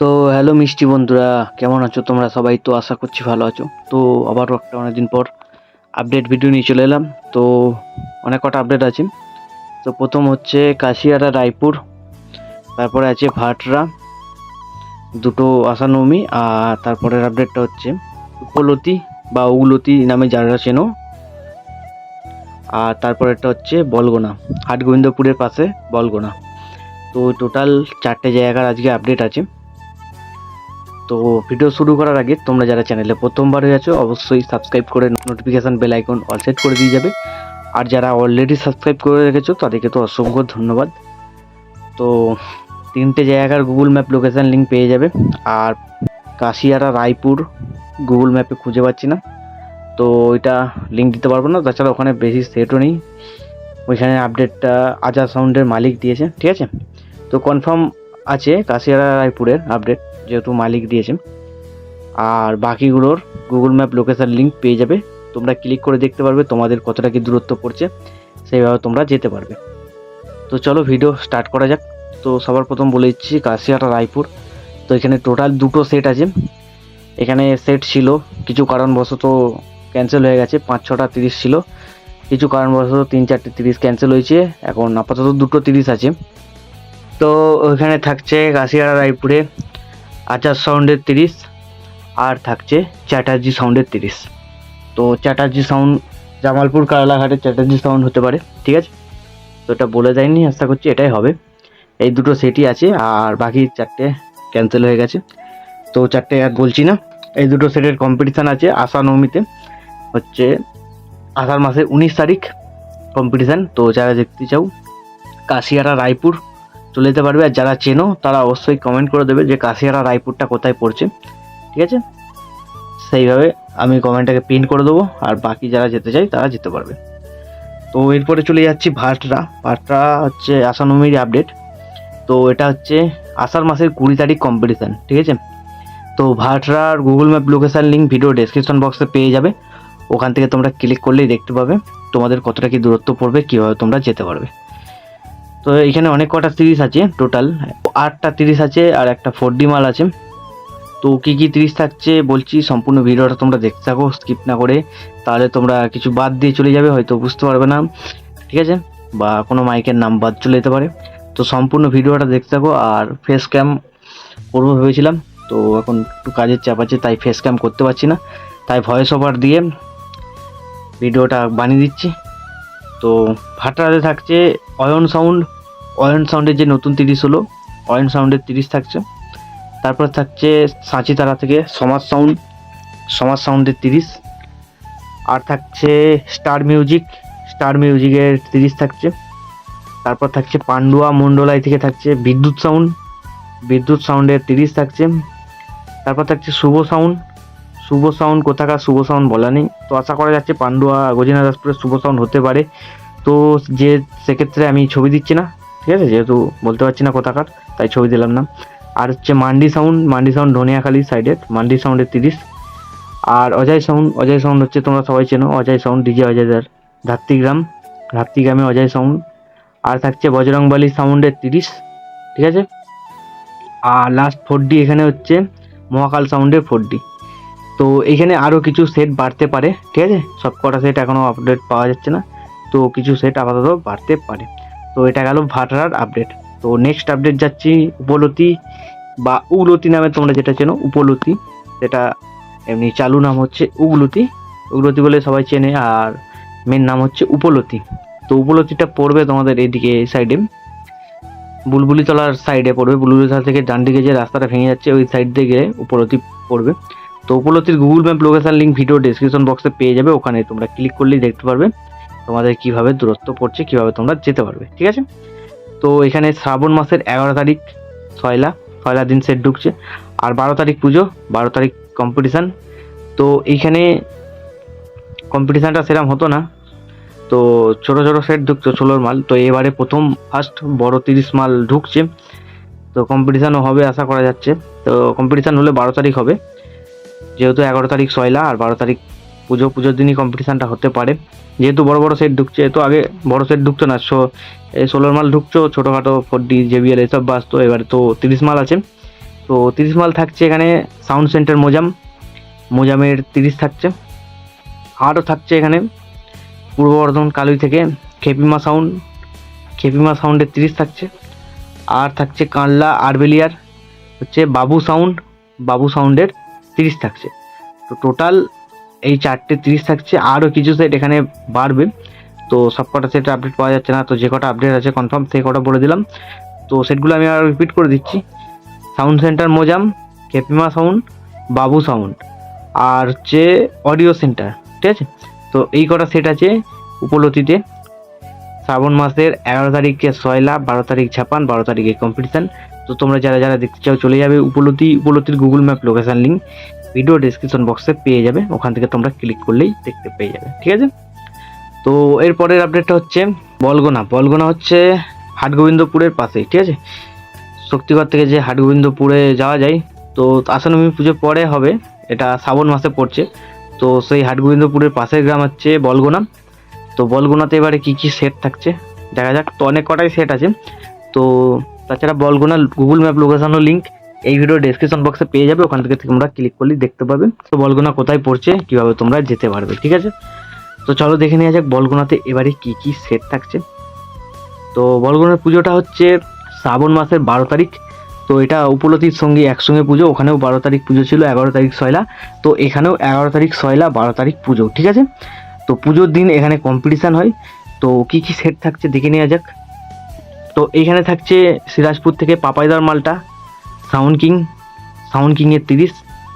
তো হ্যালো মিষ্টি বন্ধুরা, কেমন আছো তোমরা? সবাই তো আশা করছি ভালো আছো। তো আবারও একটা অনেকদিন পর আপডেট ভিডিও নিয়ে চলে এলাম। তো অনেক কটা আপডেট আছে। তো প্রথম হচ্ছে কাশিয়ারা, রায়পুর, তারপরে আছে ভাটরা, দুটো আসানৌমি আর তারপরের আপডেটটা হচ্ছে উপলতি বা উলতি নামে যারা চেনো। আর তারপরেরটা হচ্ছে বলগোনা, হাটগোবিন্দপুরের পাশে বলগোনা। তো টোটাল চারটে জায়গার আজকে আপডেট আছে। তো ভিডিও শুরু করার আগে তোমরা যারা চ্যানেলে প্রথমবার হয়ে আছো, অবশ্যই সাবস্ক্রাইব করে notification bell icon all set করে দিয়ে যাবে। আর যারা অলরেডি সাবস্ক্রাইব করে রেখেছো, তাদেরকে তো অসংখ্য ধন্যবাদ। তো তিনটে জায়গার গুগল ম্যাপ লোকেশান লিঙ্ক পেয়ে যাবে। আর কাশিয়ারা, রায়পুর গুগল ম্যাপে খুঁজে পাচ্ছি না। তো ওইটা লিঙ্ক দিতে পারব না। তাছাড়া ওখানে বেশি সেটও নেই। ওইখানে আপডেটটা আজাদ সাউন্ডের মালিক দিয়েছে, ঠিক আছে? তো কনফার্ম আছে কাশিয়ারা, রায়পুরের আপডেট যেহেতু মালিক দিয়েছে আর বাকিগুলোর গুগল ম্যাপ লোকেশান লিঙ্ক পেয়ে যাবে। তোমরা ক্লিক করে দেখতে পারবে তোমাদের কতটা কি দূরত্ব পড়ছে, সেইভাবে তোমরা যেতে পারবে। তো চলো ভিডিও স্টার্ট করা যাক। তো সবার প্রথম বলে দিচ্ছি কাশিয়ারা রায়পুর। তো এখানে টোটাল দুটো সেট আছে। এখানে সেট ছিল, কিছু কারণবশত ক্যান্সেল হয়ে গেছে, পাঁচ, ছটা, তিরিশ ছিল। কিছু কারণবশত তিন, চারটে, তিরিশ ক্যান্সেল হয়েছে। এখন আপাতত দুটো তিরিশ আছে। তো ওইখানে থাকছে কাশিয়ারা রায়পুরে। আচার সাউন্ডের তিরিশ, আর থাকছে চ্যাটার্জি সাউন্ডের তিরিশ। তো চ্যাটার্জি সাউন্ড জামালপুর কারালাঘাটের চ্যাটার্জি সাউন্ড হতে পারে, ঠিক আছে? তো এটা বলে দেয়নি, আশা করছি এটাই হবে। এই দুটো সেটই আছে, আর বাকি চারটে ক্যান্সেল হয়ে গেছে। তো চারটে আর বলছি না, এই দুটো সেটের কম্পিটিশান আছে আশা নবমীতে হচ্ছে আষাঢ় মাসের উনিশ তারিখ কম্পিটিশান তো যারা দেখতে চাও, কাশিয়ারা, রায়পুর চলে যেতে পারবে। আর যারা চেনো, তারা অবশ্যই কমেন্ট করে দেবে যে কাশিয়ারা রায়পুরটা কোথায় পড়ছে। ঠিক আছে? সেইভাবে আমি কমেন্টটাকে প্রিন্ট করে দেবো। আর বাকি যারা যেতে চাই তারা যেতে পারবে। তো এরপরে চলে যাচ্ছি ভাটরা। ভাটরা হচ্ছে আসানমির আপডেট তো এটা হচ্ছে আষাঢ় মাসের কুড়ি তারিখ কম্পিটিশান ঠিক আছে? তো ভাটরার Google map location link video description বক্সে পেয়ে যাবে। ওখান থেকে তোমরা ক্লিক করলেই দেখতে পাবে। তোমাদের কতটা কি দূরত্ব পড়বে, কীভাবে তোমরা যেতে পারবে। তো এখানে অনেক কটা সিরিজ আছে টোটাল আটটা তিরিশ আছে আর একটা ফোর ডি মাল আছে। তো কী কী তিরিশ থাকছে বলছি, সম্পূর্ণ ভিডিওটা তোমরা দেখতে থাকো স্কিপ না করে। তাহলে তোমরা কিছু বাদ দিয়ে চলে যাবে, হয়তো বুঝতে পারবে না। ঠিক আছে? বা কোনো মাইকের নাম বাদ চলে যেতে পারে। তো সম্পূর্ণ ভিডিওটা দেখতে থাকো আর ফেস ক্যাম করব ভেবেছিলাম। তো এখন একটু কাজের চাপ আছে, তাই ফেস ক্যাম করতে পারছি না। তাই ভয়েস ওভার দিয়ে ভিডিওটা বানিয়ে দিচ্ছি। তো ভাটাতে থাকছে, অয়ন সাউন্ড অয়ন সাউন্ডের যে নতুন তিরিশ হলো, অয়ন সাউন্ডের তিরিশ থাকছে। তারপর থাকছে সাঁচিতারা থেকে সমাজ সাউন্ড সমাজ সাউন্ডের তিরিশ। আর থাকছে স্টার মিউজিক স্টার মিউজিকের তিরিশ থাকছে। তারপর থাকছে পান্ডুয়া মন্ডলাই থেকে থাকছে বিদ্যুৎ সাউন্ড বিদ্যুৎ সাউন্ডের তিরিশ থাকছে। তারপর থাকছে শুভ সাউন্ড শুভ সাউন্ড কোথাকার শুভ সাউন্ড বলা নেই। তো আশা করা যাচ্ছে পান্ডুয়া গজিনা দাসপুরের শুভ সাউন্ড হতে পারে। তো যে সেক্ষেত্রে আমি ছবি দিচ্ছি না। ঠিক আছে? যেহেতু বলতে পারছি না কোথাকার, তাই ছবি দিলাম না। আর হচ্ছে মান্ডি সাউন্ড মান্ডি সাউন্ড ধনিয়াখালি সাইডের মান্ডি সাউন্ডের তিরিশ। আর অজয় সাউন্ড অজয় সাউন্ড হচ্ছে তোমরা সবাই চেনো, অজয় সাউন্ড ডিজে অজয়দার ধাত্রিগ্রাম, ধাত্রিগ্রামে অজয় সাউন্ড আর থাকছে বজরংবালি সাউন্ডের তিরিশ, ঠিক আছে? আর লাস্ট ফোর ডি এখানে হচ্ছে মহাকাল সাউন্ডের ফোর ডি তো এখানে আরও কিছু সেট বাড়তে পারে, ঠিক আছে? সব কটা সেট এখনও আপডেট পাওয়া যাচ্ছে না, তো কিছু সেট আপাতত বাড়তে পারে। তো এটা গেল ভাটারার আপডেট তো নেক্সট আপডেট যাচ্ছি উপলতি বা উগলতি নামে তোমরা যেটা চেনো, উপলতি। সেটা এমনি চালু নাম হচ্ছে উগলতি। উগলতি বলে সবাই চেনে আর মেন নাম হচ্ছে উপলতি। তো উপলতিটা পড়বে তোমাদের এদিকে এই সাইডে বুলবুলিতলার সাইডে পড়বে। বুলবুলিতলা থেকে ডান দিকে যে রাস্তাটা ভেঙে যাচ্ছে, ওই সাইড দিয়ে গেলে উপলতি পড়বে। তো উপলতির Google map location link video description বক্সে পেয়ে যাবে। ওখানে তোমরা ক্লিক করলেই দেখতে পারবে। তোমাদের কীভাবে দূরত্ব পড়ছে, কীভাবে তোমরা যেতে পারবে, ঠিক আছে? তো এখানে শ্রাবণ মাসের এগারো তারিখ, ছয়লা ছয়লা দিন সেট ঢুকছে। আর বারো তারিখ পুজো, বারো তারিখ কম্পিটিশান তো এইখানে কম্পিটিশানটা সেরকম হতো না। তো ছোটো ছোটো সেট ঢুকতো ষোলোর মাল। তো এবারে প্রথম ফার্স্ট বড় তিরিশ মাল ঢুকছে। তো কম্পিটিশানও হবে আশা করা যাচ্ছে। তো কম্পিটিশান হলে বারো তারিখ হবে। যেহেতু এগারো তারিখ সয়লা আর বারো তারিখ পুজো, পুজোর দিনই কম্পিটিশানটা হতে পারে। যেহেতু বড় বড় সেট ঢুকছে, তো আগে বড় সেট ঢুকতো না। সো এই ষোলোর মাল ঢুকছো ছোটোখাটো ফোর ডি জেবিএল এসব বাস, তো এবারে তো তিরিশ মাল আছে। তো তিরিশ মাল থাকছে এখানে সাউন্ড সেন্টার মোজাম। মোজামের তিরিশ থাকছে। আরও থাকছে এখানে। পূর্ব বর্ধমান কালুই থেকে খেপিমা সাউন্ড খেপিমা সাউন্ডের তিরিশ থাকছে। আর থাকছে কানলা আরবেলিয়ার হচ্ছে বাবু সাউন্ড বাবু সাউন্ডের তিরিশ থাকছে। তো টোটাল এই চারটে তিরিশ থাকছে, আরও কিছু সেট এখানে বাড়বে। তো সব কটা সেট আপডেট পাওয়া যাচ্ছে না, তো যে কটা আপডেট আছে কনফার্ম সেই কটা বলে দিলাম। তো সেটগুলো আমি আর রিপিট করে দিচ্ছি। Sound centre Mozam Khepima sound Babu sound আর হচ্ছে অডিও সেন্টার ঠিক আছে? তো এই কটা সেট আছে উপলতিতে শ্রাবণ মাসের এগারো তারিখে সয়লা বারো তারিখ ছাপান, বারো তারিখে কম্পিটিশান তো তোমরা যারা যারা দেখতে চাও চলে যাবে। Upalati উপলতির Google map location link video description বক্সে পেয়ে যাবে। ওখান থেকে তোমরা ক্লিক করলেই দেখতে পেয়ে যাবে, ঠিক আছে? তো এরপরের আপডেটটা হচ্ছে বলগোনা। বলগোনা হচ্ছে হাটগোবিন্দপুরের পাশেই, ঠিক আছে? শক্তিগড় থেকে যে হাটগোবিন্দপুরে যাওয়া যায়, তো আসানবমী পুজোর পরে হবে, এটা শ্রাবণ মাসে পড়ছে। তো সেই হাটগোবিন্দপুরের পাশের গ্রাম হচ্ছে বলগোনা। তো বলগোনাতে এবারে কি কি সেট থাকছে? দেখা যাক, তো অনেক কটাই সেট আছে। তো তাছাড়া বলগোনা গুগল ম্যাপ লোকেশানও লিঙ্ক এই ভিডিও ডেসক্রিপশন বক্সে পেয়ে যাবে, ওখান থেকে তোমরা ক্লিক করলেই দেখতে পাবে তো বলগুনা কোথায় পড়ছে, কীভাবে তোমরা যেতে পারবে, ঠিক আছে? তো চলো দেখে নেওয়া যাক বলগুনাতে এবারে কি কি সেট থাকছে। তো বলগুনার পুজোটা হচ্ছে শ্রাবণ মাসের বারো তারিখ, তো এটা উপলতির সঙ্গে একসঙ্গে পুজো, ওখানেও বারো তারিখ পুজো ছিল, এগারো তারিখ সয়লা, তো এখানেও এগারো তারিখ সয়লা, বারো তারিখ পুজো, ঠিক আছে? তো পুজোর দিন এখানে কম্পিটিশান হয়, তো কি কি সেট থাকছে দেখে নেওয়া যাক। তো এইখানে থাকছে সিরাজপুর থেকে পাপাইদার মালটা সাউন্ড কিং, সাউন্ড কিংয়ের তিরিশ,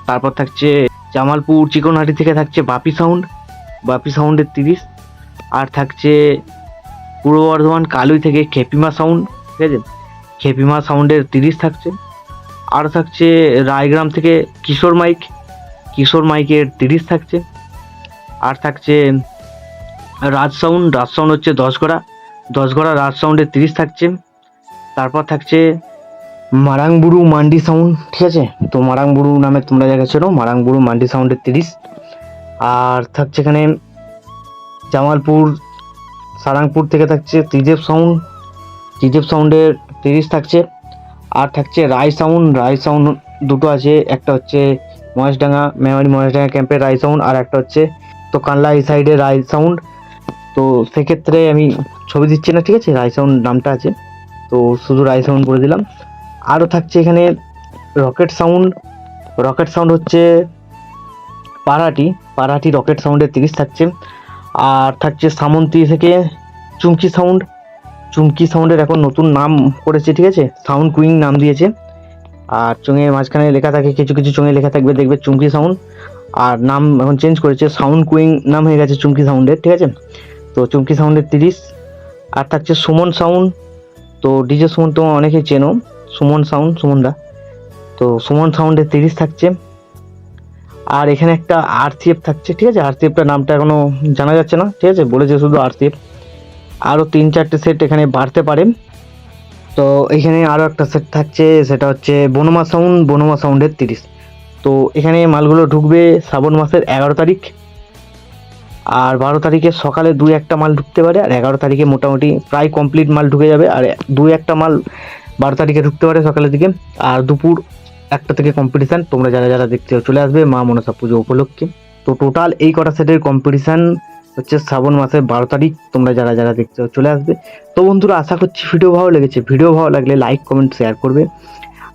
তারপর থাকছে জামালপুর চিকনহাটি থেকে থাকছে বাপি সাউন্ড, বাপি সাউন্ডের তিরিশ, আর থাকছে পূর্ব বর্ধমান কালুই থেকে খেপিমা সাউন্ড, ঠিক আছে? খেপিমা সাউন্ডের তিরিশ থাকছে, আর থাকছে রায়গ্রাম থেকে কিশোর মাইক, কিশোর মাইকের তিরিশ থাকছে, আর থাকছে রাজ সাউন্ড রাজ সাউন্ড হচ্ছে দশ গড়া দশ গড়া রাজ সাউন্ডের তিরিশ থাকছে, তারপর থাকছে মারাংবুড়ু মান্ডি সাউন্ড ঠিক আছে? তো মারাংবুড়ু নামে তোমরা জায়গা ছিল মারাংবুড়ু মান্ডি সাউন্ডের তিরিশ। আর থাকছে এখানে জামালপুর, সারাংপুর থেকে থাকছে ত্রিদেব সাউন্ড ত্রিদেব সাউন্ডের তিরিশ থাকছে। আর থাকছে রায় সাউন্ড রায় সাউন্ড দুটো আছে। একটা হচ্ছে মহেশডাঙ্গা, মেমারি মহেশডাঙ্গা ক্যাম্পের রায় সাউন্ড আর একটা হচ্ছে তো কানলা এই সাইডে রায় সাউন্ড তো সেক্ষেত্রে আমি ছবি দিচ্ছি না, ঠিক আছে? রায় সাউন্ড নামটা আছে। তো শুধু রায় সাউন্ড করে দিলাম। আরও থাকছে এখানে রকেট সাউন্ড। রকেট সাউন্ড হচ্ছে পারাটি। পারাটি রকেট সাউন্ডের তিরিশ থাকছে। আর থাকছে সামন্তী থেকে চুমকি সাউন্ড। চুমকি সাউন্ডের এখন নতুন নাম করেছে, ঠিক আছে? সাউন্ড কুইং নাম দিয়েছে। আর চোঙের মাঝখানে লেখা থাকে, কিছু কিছু চোঙে লেখা থাকবে, দেখবে চুমকি সাউন্ড। আর নাম এখন চেঞ্জ করেছে, সাউন্ড কুইং নাম হয়ে গেছে চুমকি সাউন্ডের, ঠিক আছে? তো চুমকি সাউন্ডের তিরিশ। আর থাকছে সুমন সাউন্ড। তো ডিজে সুমন তো অনেকেই চেনো। সুমন সাউন্ড সুমনদা। তো সুমন সাউন্ডের তিরিশ থাকছে। আর এখানে একটা আরসিএফ থাকছে, ঠিক আছে? আরসিএফটার নামটা এখনও জানা যাচ্ছে না, ঠিক আছে? বলেছে শুধু আরসিএফ আরও তিন চারটে সেট এখানে বাড়তে পারে। তো এখানে আরও একটা সেট থাকছে, সেটা হচ্ছে বনমা সাউন্ড বনমা সাউন্ডের তিরিশ। তো এখানে মালগুলো ঢুকবে শ্রাবণ মাসের এগারো তারিখ। আর বারো তারিখে সকালে দুই একটা মাল ঢুকতে পারে, আর এগারো তারিখে মোটামুটি প্রায় কমপ্লিট মাল ঢুকে যাবে। আর দুই একটা মাল বারো তারিখে ঢুকতে পারে সকালের দিকে। আর দুপুর একটা থেকে কম্পিটিশান তোমরা যারা যারা দেখতে চলে আসবে মা মনসা পুজো উপলক্ষে। তো টোটাল এই কটা সেটের কম্পিটিশান হচ্ছে শ্রাবণ মাসের বারো তারিখ, তোমরা যারা যারা দেখতে চলে আসবে। তো বন্ধুরা, আশা করছি ভিডিও ভালো লেগেছে। ভিডিও ভালো লাগলে লাইক কমেন্ট শেয়ার করবে।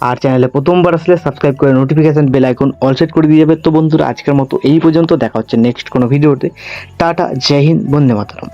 আর চ্যানেলে প্রথমবার আসলে সাবস্ক্রাইব করে notification bell icon all set করে দিয়ে যাবে। তো বন্ধুরা, আজকের মতো এই পর্যন্ত। দেখা হচ্ছে নেক্সট কোনো ভিডিওতে টাটা, জয় হিন্দ, বন্দে মাতরম।